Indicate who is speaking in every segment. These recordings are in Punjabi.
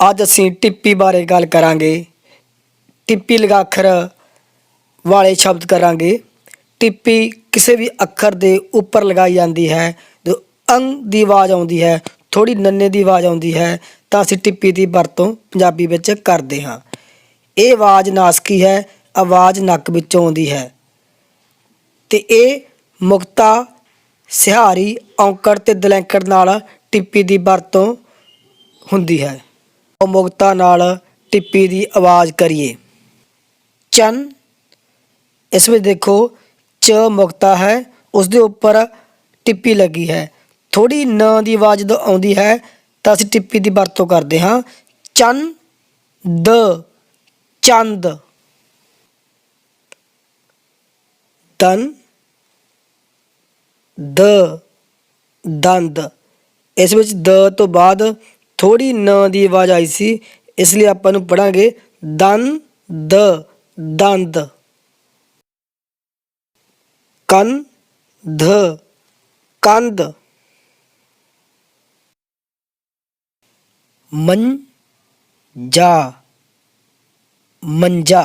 Speaker 1: ਅੱਜ ਅਸੀਂ ਟਿੱਪੀ ਬਾਰੇ ਗੱਲ ਕਰਾਂਗੇ। ਟਿੱਪੀ ਲਗਾਖਰ ਵਾਲੇ ਸ਼ਬਦ ਕਰਾਂਗੇ। ਟਿੱਪੀ ਕਿਸੇ ਵੀ ਅੱਖਰ ਦੇ ਉੱਪਰ ਲਗਾਈ ਜਾਂਦੀ ਹੈ, ਜੋ ਅੰਗ ਦੀ ਆਵਾਜ਼ ਆਉਂਦੀ ਹੈ ਥੋੜੀ ਨੰਨੇ ਦੀ ਆਵਾਜ਼ ਆਉਂਦੀ ਹੈ, ਤਾਂ ਅਸੀਂ ਟਿੱਪੀ ਦੀ ਵਰਤੋਂ ਪੰਜਾਬੀ ਵਿੱਚ ਕਰਦੇ ਹਾਂ। ਇਹ ਆਵਾਜ਼ ਨਾਸਕੀ ਹੈ, ਆਵਾਜ਼ ਨੱਕ ਵਿੱਚੋਂ ਆਉਂਦੀ ਹੈ। ਤੇ ਇਹ ਮੁਕਤਾ, ਸਿਹਾਰੀ, ਔਂਕੜ ਤੇ ਦਲੈਂਕੜ ਨਾਲ ਟਿੱਪੀ ਦੀ ਵਰਤੋਂ ਹੁੰਦੀ ਹੈ। ਉਹ ਮੁਕਤਾ ਨਾਲ ਟਿੱਪੀ ਦੀ ਆਵਾਜ਼ ਕਰੀਏ। ਚੰਨ, ਇਸ ਵਿੱਚ ਦੇਖੋ, ਚ ਮੁਕਤਾ ਹੈ ਉਸ ਦੇ ਉੱਪਰ ਟਿੱਪੀ ਲੱਗੀ ਹੈ। ਥੋੜੀ ਨ ਦੀ ਆਵਾਜ਼ ਜਦੋਂ ਆਉਂਦੀ ਹੈ, ਤਾਂ ਅਸੀਂ ਟਿੱਪੀ ਦੀ ਵਰਤੋਂ ਕਰਦੇ ਹਾਂ। ਚੰਨ, ਦ, ਚੰਦ। ਦਨ ਦ, ਦੰਦ। ਇਸ ਵਿੱਚ ਦ ਤੋਂ ਬਾਅਦ ਥੋੜੀ ਨ ਦੀ ਆਵਾਜ਼ ਆਈ ਸੀ, ਇਸ ਲਈ ਆਪਾਂ ਨੂੰ ਪੜਾਂਗੇ ਦਨ ਦ, ਦੰਦ। ਕੰਨ, ਧ ਕੰਦ ਮੰ ਜਾ, ਮੰਜਾ।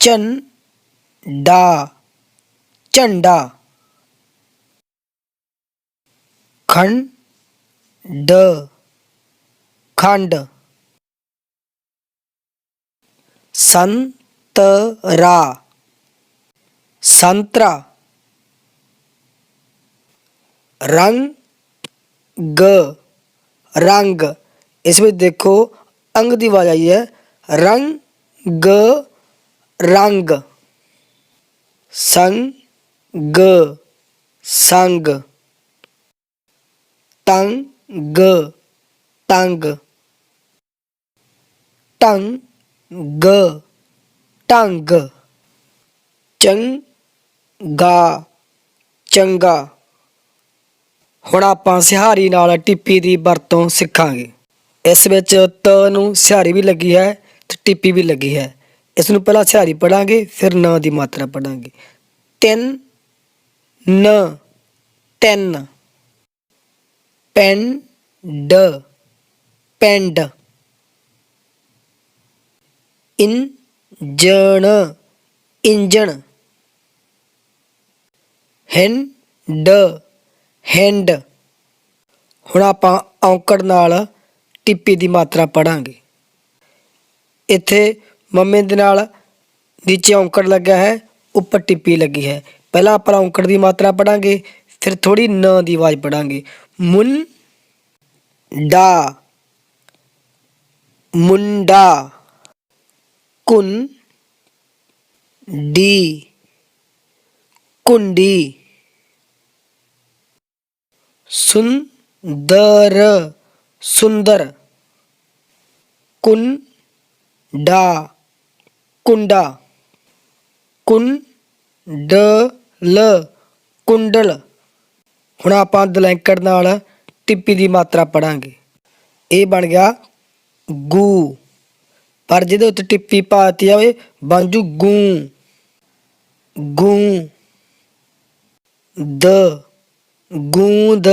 Speaker 1: ਚਨ, ਡਾ, ਝੰਡਾ। ਖੰਡ ਡ ਖੰਡ ਸੰਤਰਾ ਸੰਤਰਾ ਰੰਗ ਗ ਰੰਗ ਇਸ ਵਿੱਚ ਦੇਖੋ ਅੰਗ ਦੀ ਆਵਾਜ਼ ਆਈ ਹੈ ਰੰਗ ਗ ਰੰਗ ਸੰਗ ਸੰਗ ਤੰਗ ਤੰਗ। ਟੰਗ ਟੰਗ ਚੰਗਾ ਚੰਗਾ। ਹੁਣ ਆਪਾਂ ਸਿਹਾਰੀ ਨਾਲ ਟਿੱਪੀ ਦੀ ਵਰਤੋਂ ਸਿੱਖਾਂਗੇ। ਇਸ ਵਿੱਚ ਤ ਨੂੰ ਸਿਹਾਰੀ ਵੀ ਲੱਗੀ ਹੈ ਤੇ ਟਿੱਪੀ ਵੀ ਲੱਗੀ ਹੈ। ਇਸ ਨੂੰ ਪਹਿਲਾਂ ਸਿਹਾਰੀ ਪੜਾਂਗੇ, ਫਿਰ ਨ ਦੀ ਮਾਤਰਾ ਪੜਾਂਗੇ। ਤਿੰਨ, ਨ, ਤਿੰਨ। ਪੈਂਡ ਪੈਂਡ ਇੰਜਣ। ਇੰਜਣ ਹੈਂਡ ਹੈਂਡ ਹੁਣ ਆਪਾਂ ਔਂਕੜ ਨਾਲ ਟਿੱਪੀ ਦੀ ਮਾਤਰਾ ਪੜਾਂਗੇ। ਇੱਥੇ ਮੰਮੇ ਦੇ ਨਾਲ ਨੀਚੇ ਔਂਕੜ ਲੱਗਾ ਹੈ, ਉੱਪਰ ਟਿੱਪੀ ਲੱਗੀ ਹੈ। ਪਹਿਲਾਂ ਆਪਾਂ ਔਂਕੜ ਦੀ ਮਾਤਰਾ ਪੜਾਂਗੇ, ਫਿਰ ਥੋੜੀ ਨ ਦੀ ਆਵਾਜ਼ ਪੜਾਂਗੇ। ਮੁੰ ਡਾ ਮੁੰਡਾ ਕੁਨ ਡੀ ਕੁੰਡੀ ਸੁੰਦਰ ਸੁੰਦਰ ਕੁਨ ਡਾ ਕੁੰਡਾ ਕੁਨ ਡ ਲ ਕੁੰਡਲ ਹੁਣ ਆਪਾਂ ਦਲੈਂਕੜ ਨਾਲ ਟਿੱਪੀ ਦੀ ਮਾਤਰਾ ਪੜਾਂਗੇ। ਇਹ ਬਣ ਗਿਆ ਗੂ। ਪਰ ਜਿਹਦੇ ਉੱਤੇ ਟਿੱਪੀ ਪਾਤੀ ਜਾਵੇ, ਬਣ ਜੂ ਗੂ। ਗੂ। ਦ। ਗੂੰਦ।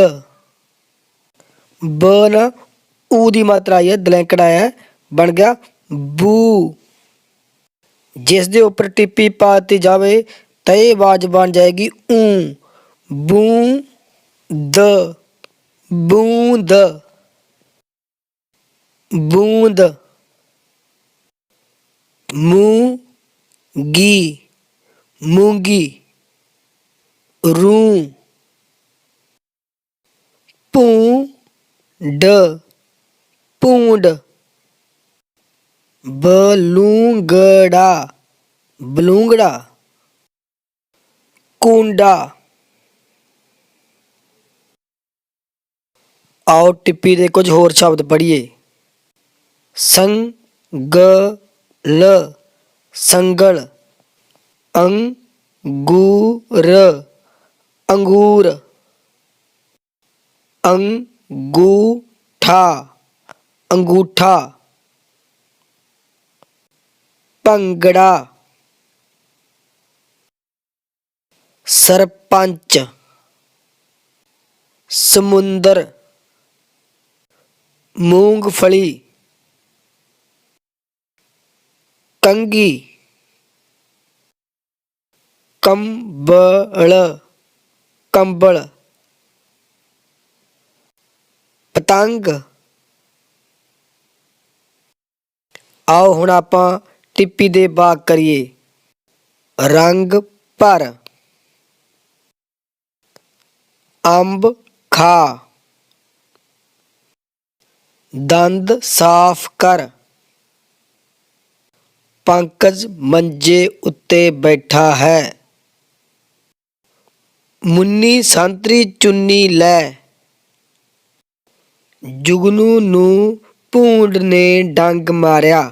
Speaker 1: ਬ ਊ ਦੀ ਮਾਤਰਾ ਆਈ ਹੈ, ਦਲੈਂਕੜ ਆਇਆ ਬਣ ਗਿਆ ਬੂ। ਜਿਸ ਦੇ ਉੱਪਰ ਟਿੱਪੀ ਪਾਤੀ ਜਾਵੇ, ਤਾਂ ਇਹ ਆਵਾਜ਼ ਬਣ ਜਾਏਗੀ ਊ। ਬੂ। ਦ ਬੂੰਦ ਬੂੰਦ ਮੂੰਗੀ ਮੂੰਗੀ ਰੂ ਪੂੰਡ ਪੂੰਡ ਬਲੂੰਗੜਾ ਬਲੂੰਗੜਾ ਕੁੰਡਾ। आओ, टिप्पी के कुछ होर शब्द पढ़िए। संग, ग, ल, संगण, अंगूर अंगूर, अंगूठा अंगूठा भंगड़ा सरपंच, समुंदर। ਮੂੰਗਫਲੀ ਕੰਗੀ ਕੰਬਲ ਕੰਬਲ, ਪਤੰਗ। ਆਓ ਹੁਣ ਆਪਾਂ ਟਿੱਪੀ ਦੇ ਬਾਗ ਕਰੀਏ। ਰੰਗ ਭਰ। ਅੰਬ ਖਾ। ਦੰਦ ਸਾਫ਼ ਕਰ। ਪੰਕਜ ਮੰਜੇ ਉੱਤੇ ਬੈਠਾ ਹੈ। ਮੁੰਨੀ ਸੰਤਰੀ ਚੁੰਨੀ ਲੈ। ਜੁਗਨੂ ਨੂੰ ਭੂੰਡ ਨੇ ਡੰਗ ਮਾਰਿਆ।